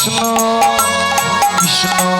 Krishna Krishna.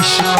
Krishna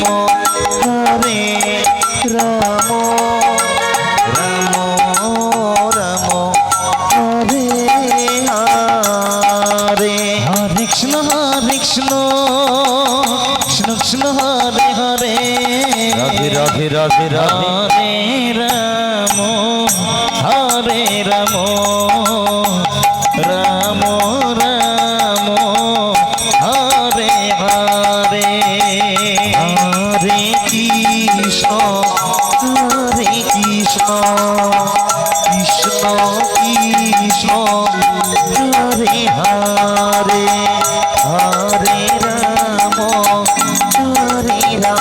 Hare Ram Ram Ram Hare Hare Hare Krishna Hare Krishna Krishna Krishna Hare Hare Radhe Radhe Radhe Hare Ram Hare Ram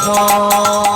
Oh.